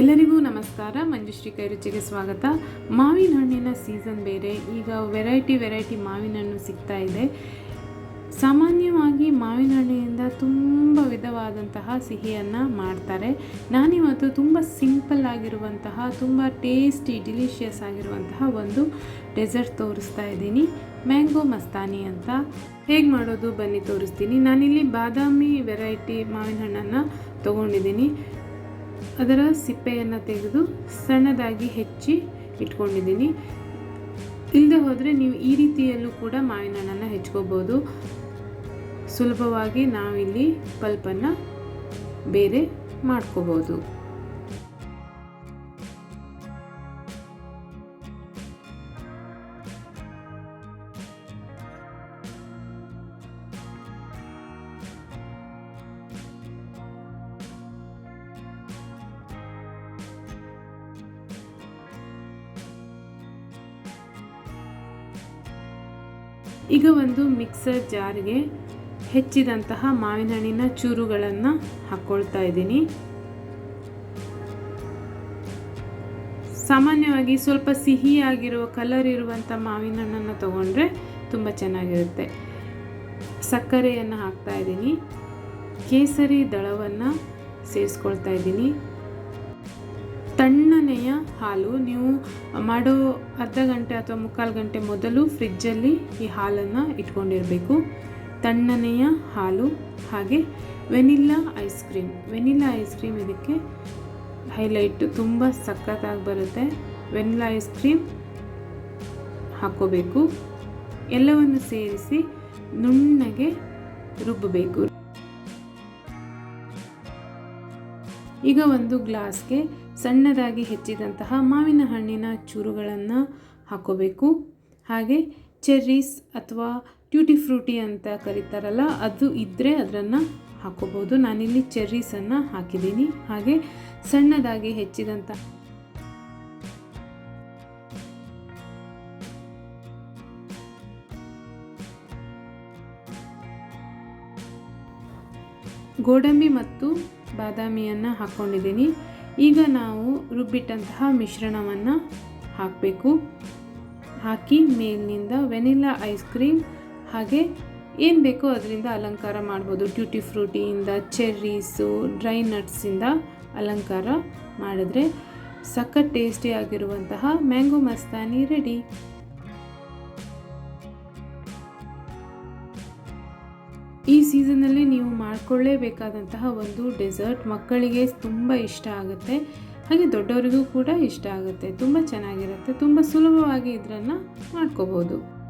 ಎಲ್ಲರಿಗೂ ನಮಸ್ಕಾರ. ಮಂಜುಶ್ರೀ ಕೈ ರುಚಿಗೆ ಸ್ವಾಗತ. ಮಾವಿನ ಹಣ್ಣಿನ ಸೀಸನ್ ಬೇರೆ. ಈಗ ವೆರೈಟಿ ವೆರೈಟಿ ಮಾವಿನ ಹಣ್ಣು ಸಿಗ್ತಾ ಇದೆ. ಸಾಮಾನ್ಯವಾಗಿ ಮಾವಿನ ಹಣ್ಣಿನಿಂದ ತುಂಬ ವಿಧವಾದಂತಹ ಸಿಹಿಯನ್ನು ಮಾಡ್ತಾರೆ. ನಾನಿವತ್ತು ತುಂಬ ಸಿಂಪಲ್ ಆಗಿರುವಂತಹ, ತುಂಬ ಟೇಸ್ಟಿ, ಡಿಲಿಷಿಯಸ್ ಆಗಿರುವಂತಹ ಒಂದು ಡೆಸರ್ಟ್ ತೋರಿಸ್ತಾ ಇದ್ದೀನಿ. ಮ್ಯಾಂಗೋ ಮಸ್ತಾನಿ ಅಂತ. ಹೇಗೆ ಮಾಡೋದು? ಬನ್ನಿ ತೋರಿಸ್ತೀನಿ. ನಾನಿಲ್ಲಿ ಬಾದಾಮಿ ವೆರೈಟಿ ಮಾವಿನ ಹಣ್ಣನ್ನು ತೊಗೊಂಡಿದ್ದೀನಿ. ಅದರ ಸಿಪ್ಪೆಯನ್ನು ತೆಗೆದು ಸಣ್ಣದಾಗಿ ಹೆಚ್ಚಿ ಇಟ್ಕೊಂಡಿದ್ದೀನಿ. ಇಲ್ಲದೆ ಹೋದರೆ ನೀವು ಈ ರೀತಿಯಲ್ಲೂ ಕೂಡ ಮಾವಿನ ಹಣ್ಣನ್ನು ಹೆಚ್ಕೋಬೋದು. ಸುಲಭವಾಗಿ ನಾವಿಲ್ಲಿ ಪಲ್ಪನ್ನು ಬೇರೆ ಮಾಡ್ಕೋಬೋದು. ಈಗ ಒಂದು ಮಿಕ್ಸರ್ ಜಾರ್ಗೆ ಹೆಚ್ಚಿದಂತಹ ಮಾವಿನ ಹಣ್ಣಿನ ಚೂರುಗಳನ್ನು ಹಾಕ್ಕೊಳ್ತಾ ಇದ್ದೀನಿ. ಸಾಮಾನ್ಯವಾಗಿ ಸ್ವಲ್ಪ ಸಿಹಿಯಾಗಿರುವ ಕಲರ್ ಇರುವಂಥ ಮಾವಿನ ಹಣ್ಣನ್ನು ತಗೊಂಡ್ರೆ ತುಂಬ ಚೆನ್ನಾಗಿರುತ್ತೆ. ಸಕ್ಕರೆಯನ್ನು ಹಾಕ್ತಾ ಇದ್ದೀನಿ. ಕೇಸರಿ ದಳವನ್ನು ಸೇರಿಸ್ಕೊಳ್ತಾ ಇದ್ದೀನಿ. ತಣ್ಣನೆಯ ಹಾಲು ನೀವು ಮಾಡೋ ಅರ್ಧ ಗಂಟೆ ಅಥವಾ ಮುಕ್ಕಾಲು ಗಂಟೆ ಮೊದಲು ಫ್ರಿಜ್ಜಲ್ಲಿ ಈ ಹಾಲನ್ನು ಇಟ್ಕೊಂಡಿರಬೇಕು. ತಣ್ಣನೆಯ ಹಾಲು ಹಾಗೆ vanilla ice cream. Vanilla ice cream ಇದಕ್ಕೆ ಹೈಲೈಟ್ ತುಂಬ ಸಖತ್ತಾಗಿ ಬರುತ್ತೆ. ವೆನಿಲ್ಲಾ ಐಸ್ ಕ್ರೀಮ್ ಹಾಕ್ಕೋಬೇಕು. ಎಲ್ಲವನ್ನು ಸೇರಿಸಿ ನುಣ್ಣಗೆ ರುಬ್ಬಬೇಕು. ಈಗ ಒಂದು ಗ್ಲಾಸ್ಗೆ ಸಣ್ಣದಾಗಿ ಹೆಚ್ಚಿದಂತಹ ಮಾವಿನ ಹಣ್ಣಿನ ಚೂರುಗಳನ್ನು ಹಾಕೋಬೇಕು. ಹಾಗೆ ಚೆರ್ರೀಸ್ ಅಥವಾ ಟ್ಯೂಟಿ ಫ್ರೂಟಿ ಅಂತ ಕರೀತಾರಲ್ಲ, ಅದು ಇದ್ದರೆ ಅದನ್ನು ಹಾಕೋಬೋದು. ನಾನಿಲ್ಲಿ ಚೆರ್ರೀಸನ್ನು ಹಾಕಿದ್ದೀನಿ. ಹಾಗೆ ಸಣ್ಣದಾಗಿ ಹೆಚ್ಚಿದಂಥ ಗೋಡಂಬಿ ಮತ್ತು ಬಾದಾಮಿಯನ್ನು ಹಾಕ್ಕೊಂಡಿದ್ದೀನಿ ಈಗ ನಾವು ರುಬ್ಬಿಟ್ಟಂತಹ ಮಿಶ್ರಣವನ್ನು ಹಾಕಬೇಕು. ಹಾಕಿ ಮೇಲಿನಿಂದ ವೆನಿಲ್ಲಾ ಐಸ್ ಕ್ರೀಮ್, ಹಾಗೆ ಏನು ಬೇಕೋ ಅದರಿಂದ ಅಲಂಕಾರ ಮಾಡ್ಬೋದು. ಟ್ಯೂಟಿ ಫ್ರೂಟಿಯಿಂದ, ಚೆರ್ರೀಸು, ಡ್ರೈ ನಟ್ಸಿಂದ ಅಲಂಕಾರ ಮಾಡಿದ್ರೆ ಸಖತ್ ಟೇಸ್ಟಿಯಾಗಿರುವಂತಹ ಮ್ಯಾಂಗೋ ಮಸ್ತಾನಿ ರೆಡಿ ಈ ಸೀಸನಲ್ಲಿ ನೀವು ಮಾಡಿಕೊಳ್ಳೇಬೇಕಾದಂತಹ ಒಂದು ಡೆಸರ್ಟ್ ಮಕ್ಕಳಿಗೆ ತುಂಬ ಇಷ್ಟ ಆಗುತ್ತೆ. ಹಾಗೆ ದೊಡ್ಡವರಿಗೂ ಕೂಡ ಇಷ್ಟ ಆಗುತ್ತೆ. ತುಂಬ ಚೆನ್ನಾಗಿರುತ್ತೆ. ತುಂಬ ಸುಲಭವಾಗಿ ಇದನ್ನು ಮಾಡ್ಕೋಬೋದು.